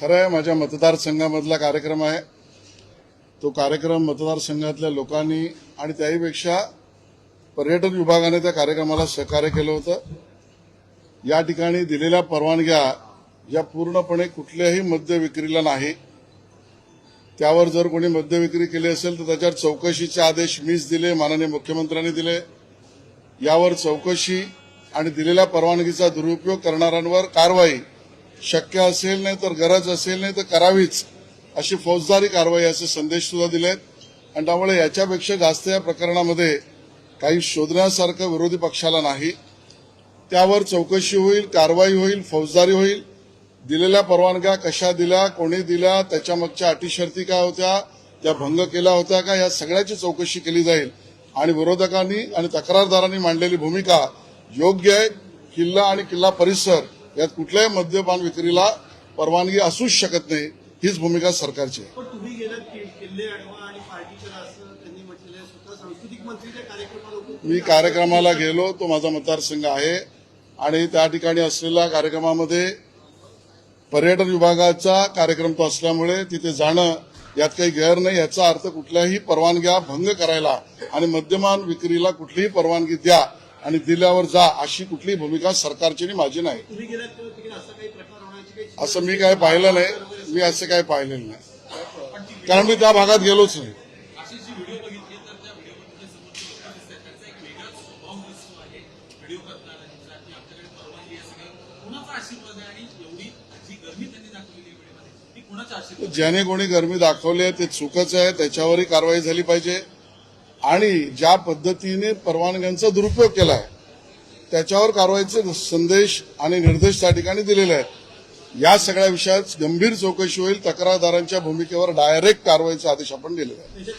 खरं आहे माझ्या मतदारसंघामधला कार्यक्रम आहे. तो कार्यक्रम मतदारसंघातल्या लोकांनी आणि त्याहीपेक्षा पर्यटन विभागाने त्या कार्यक्रमाला सहकार्य केलं होतं. या ठिकाणी दिलेल्या परवानग्या या पूर्णपणे कुठल्याही मद्य विक्रीला नाही. त्यावर जर कोणी मद्य विक्री केली असेल तर त्याच्यावर चौकशीचे आदेश मीच दिले माननीय मुख्यमंत्र्यांनी दिले. यावर चौकशी आणि दिलेल्या परवानगीचा दुरुपयोग करणाऱ्यांवर कारवाई शक्य असेल नाही तर गरज असेल नाही तर करावीच अशी फौजदारी कारवाई असे संदेश सुद्धा दिलेत. आणि त्यामुळे याच्यापेक्षा जास्त या प्रकरणामध्ये काही शोधण्यासारखं विरोधी पक्षाला नाही. त्यावर चौकशी होईल कारवाई होईल फौजदारी होईल. दिलेल्या परवानग्या कशा दिल्या कोणी दिल्या त्याच्यामागच्या अटी शर्ती काय होत्या त्या भंग केला होत्या का या सगळ्याची चौकशी केली जाईल. आणि विरोधकांनी आणि तक्रारदारांनी मांडलेली भूमिका योग्य आहे. किल्ला आणि किल्ला परिसर यात कुठल्याही मद्यपान विक्रीला परवानगी असूच शकत नाही हीच भूमिका सरकारची आहे. मी कार्यक्रमाला गेलो तो माझा मतदारसंघ आहे. आणि त्या ठिकाणी असलेल्या कार्यक्रमामध्ये पर्यटन विभागाचा कार्यक्रम तो असल्यामुळे तिथे जाणं यात काही गैर नाही. याचा अर्थ कुठल्याही परवानग्या भंग करायला आणि मद्यमान विक्रीला कुठलीही परवानगी द्या आणि दिल्यावर जा अशी कुठलीही भूमिका सरकारची माझी नाही. असा मी काय पाहिलं नाही. मी असं काही पाहिलेलं नाही. कारण मी त्या भागात गेलोच नाही. ज्याने कोणी गरमी दाखवली आहे ते चुकच आहे. त्याच्यावरही कारवाई झाली पाहिजे. आणि ज्या पद्धतीने परवानग्यांचा दुरुपयोग केला आहे त्याच्यावर कारवाईचे संदेश आणि निर्देश त्या ठिकाणी दिलेले आहेत. या सगळ्या विषयात गंभीर चौकशी होईल तक्रारदारांच्या भूमिकेवर डायरेक्ट कारवाईचे आदेश आपण दिलेला आहे